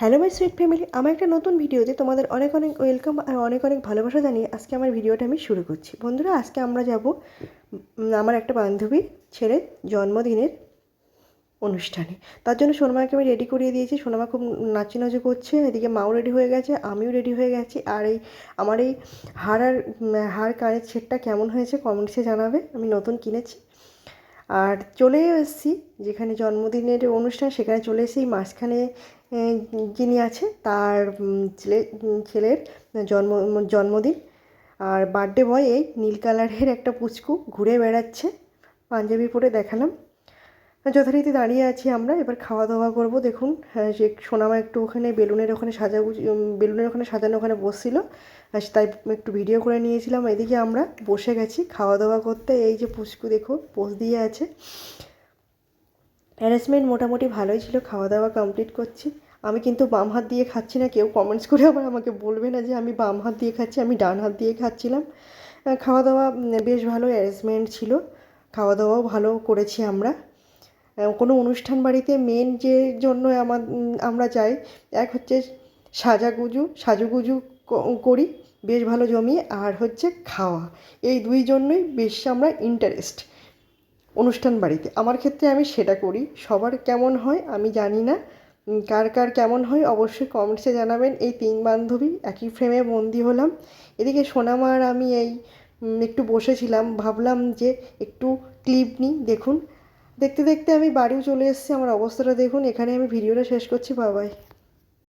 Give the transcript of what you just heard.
Hello my sweet family আমার একটা নতুন ভিডিওতে তোমাদের অনেক অনেক ওয়েলকাম আর অনেক অনেক ভালোবাসা জানিয়ে আজকে আমার ভিডিওটা আমি শুরু করছি। বন্ধুরা, আজকে আমরা যাব আমার একটা বান্ধবী ছেলের জন্মদিনের অনুষ্ঠানে। তার জন্য সোনামাকে আমি রেডি করিয়ে দিয়েছি। সোনামা খুব নাচি নাচি করছে, এদিকে মাও রেডি হয়ে গেছে, আমিও রেডি হয়ে গেছি। আর এই, আমার এই হার আর হার কানের সেটটা কেমন হয়েছে কমেন্টসে জানাবে। আমি নতুন কিনেছি। আর চলে এসেছি, যেখানে জন্মদিনের অনুষ্ঠান, সেখানে চলে এসেছি। মাঝখানে যিনি আছে, তার ছেলে ছেলের জন্ম, জন্মদিন। আর বার্থডে বয় এই নীল কালারের একটা পুচকু ঘুরে বেড়াচ্ছে। পাঞ্জাবি পরে দেখালাম। যথারীতি দাঁড়িয়ে আছি আমরা এবার খাওয়া দাওয়া করব। দেখুন যে সোনামা একটু ওখানে বেলুনের ওখানে উম, বেলুনের ওখানে সাজানো ওখানে বসছিল। তাই একটু ভিডিও করে নিয়েছিলাম। এদিকে আমরা বসে গেছি খাওয়া দাওয়া করতে। এই যে পুচকু দেখো পোজ দিয়ে আছে। অ্যারেঞ্জমেন্ট মোটামুটি ভালোই ছিল খাওয়া দাওয়া কমপ্লিট করছি। আমি কিন্তু বাম হাত দিয়ে খাচ্ছি না কেউ কমেন্টস করে আবার আমাকে বলবে না যে আমি বাম হাত দিয়ে খাচ্ছি আমি ডান হাত দিয়ে খাচ্ছিলাম। খাওয়া দাওয়া বেশ ভালো অ্যারেঞ্জমেন্ট ছিল। খাওয়া দাওয়াও ভালো করেছি আমরা। কোনো অনুষ্ঠান বাড়িতে মেন যে জন্য আমার আমরা যাই, এক হচ্ছে সাজাগুজু, সাজুগুজু করি, বেশ ভালো জমিয়ে আর হচ্ছে খাওয়া। এই দুই জন্যই বেশ আমরা ইন্টারেস্ট অনুষ্ঠান বাড়িতে। আমার ক্ষেত্রে আমি সেটা করি। সবার কেমন হয় আমি জানি না। কার কার কেমন হয় অবশ্যই কমেন্টসে জানাবেন। এই তিন বান্ধবী একই ফ্রেমে বন্দি হলাম। এদিকে সোনামা আর আমি এই একটু বসেছিলাম। ভাবলাম যে একটু ক্লিপ নিই, দেখুন। দেখতে দেখতে আমি বাড়িও চলে এসেছি। আমার অবস্থাটা দেখুন। এখানে আমি ভিডিওটা শেষ করছি। বাবাই